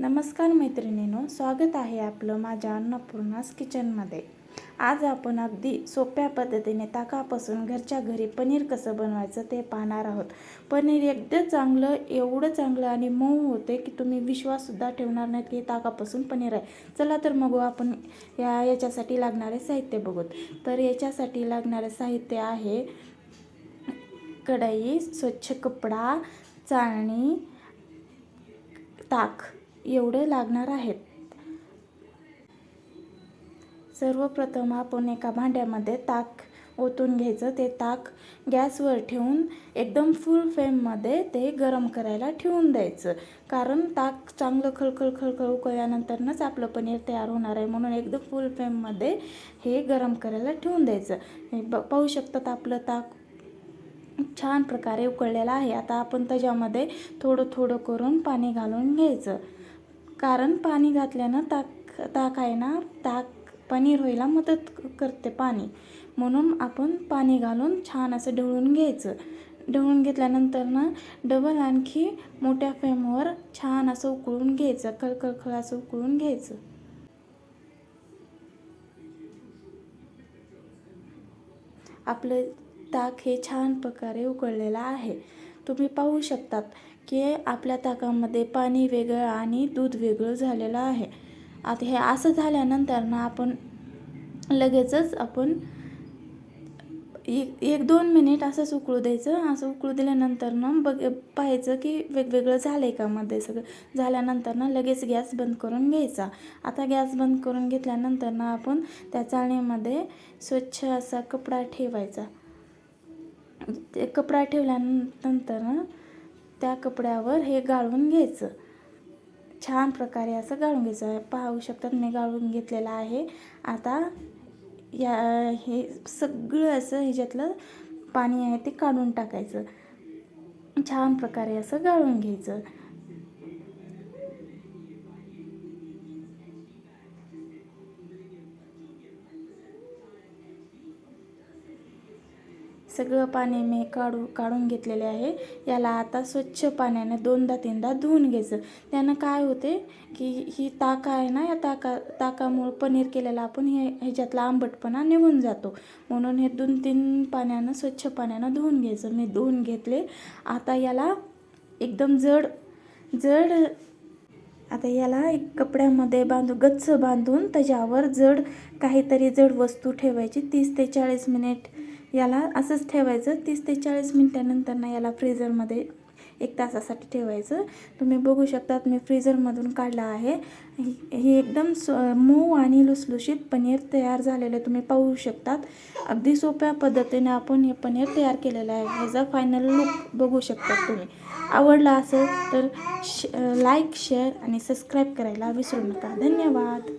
नमस्कार मैत्रिणींनो स्वागत आहे आपलं माझ्या अन्नपूर्णास किचनमध्ये. आज आपण अगदी सोप्या पद्धतीने ताकापासून घरच्या घरी पनीर कसं बनवायचं ते पाहणार आहोत. पनीर एकदम चांगलं एवढं चांगलं आणि मऊ होते की तुम्ही विश्वाससुद्धा ठेवणार नाहीत की ताकापासून पनीर आहे. चला तर मग आपण या याच्यासाठी लागणारे साहित्य बघूत. तर याच्यासाठी लागणारे साहित्य आहे कढई स्वच्छ कपडा चाळणी ताक. एवढे लागणार आहेत. सर्वप्रथम आपण एका भांड्यामध्ये ताक ओतून घ्यायचं. ते ताक गॅसवर ठेवून एकदम फुल फ्लेममध्ये ते गरम करायला ठेवून द्यायचं. कारण ताक चांगलं खळखळ खळखळ उकळल्यानंतरनंच आपलं पनीर तयार होणार आहे. म्हणून एकदम फुल फ्लेममध्ये हे गरम करायला ठेवून द्यायचं. हे ब पाहू शकतात आपलं ताक छान प्रकारे उकळलेलं आहे. आता आपण त्याच्यामध्ये थोडं थोडं करून पाणी घालून घ्यायचं. कारण पाणी घातल्यानं ताक ताक आहे ना ताक पनीर व्हायला मदत करते पाणी. म्हणून आपण पाणी घालून छान असं ढवळून घ्यायचं. ढवळून घेतल्यानंतर ना डबल आणखी मोठ्या फ्लेमवर छान असं उकळून घ्यायचं खळखळखळ असं उकळून घ्यायचं. आपलं ताक हे छान प्रकारे उकळलेलं आहे. तुम्ही पाहू शकतात की आपल्या ताकामध्ये पाणी वेगळं आणि दूध वेगळं झालेलं आहे. आता हे असं झाल्यानंतर ना आपण लगेचच आपण एक एक दोन मिनिट असंच उकळू द्यायचं. असं उकळू दिल्यानंतर ना बघ पाहायचं की वेगवेगळं झालं आहे का मध्ये सगळं. झाल्यानंतर ना लगेच गॅस बंद करून घ्यायचा. आता गॅस बंद करून घेतल्यानंतर ना आपण त्या चाळणीमध्ये स्वच्छ असा कपडा ठेवायचा. ते कपडा ठेवल्यानंतर ना त्या कपड्यावर हे गाळून घ्यायचं. छान प्रकारे असं गाळून घ्यायचं. पाहू शकतात मी गाळून घेतलेलं आहे. आता या हे सगळं असं ह्याच्यातलं पाणी आहे ते काढून टाकायचं. छान प्रकारे असं गाळून घ्यायचं. सगळं पाणी मी काढू काढून घेतलेले आहे. याला आता स्वच्छ पाण्याने दोनदा तीनदा धुवून घ्यायचं. त्यानं काय होते की ही ताका आहे ना या ताका ताकामुळं पनीर केलेलं आपण हे ह्याच्यातला आंबटपणा निघून जातो. म्हणून हे दोन तीन पाण्यानं स्वच्छ पाण्यानं धुवून घ्यायचं. मी धुवून घेतले. आता याला एकदम जड जड आता याला एक कपड्यामध्ये बांधून गच्च बांधून त्याच्यावर जड काहीतरी जड वस्तू ठेवायची. तीस ते चाळीस मिनिट याला असंच ठेवायचं तीस ते चाळीस मिनटानंतर ना याला फ्रीझरमध्ये एक तासासाठी ठेवायचं. तुम्ही बघू शकतात मी फ्रीझरमधून काढला आहे. हे एकदम स मऊ आणि लुसलुशीत पनीर तयार झालेलं तुम्ही पाहू शकतात. अगदी सोप्या पद्धतीने आपण हे पनीर तयार केलेलं आहे. ह्याचा फायनल लुक बघू शकतात तुम्ही. आवडला असेल तर श लाईक शेअर आणि सबस्क्राईब करायला विसरू नका. धन्यवाद.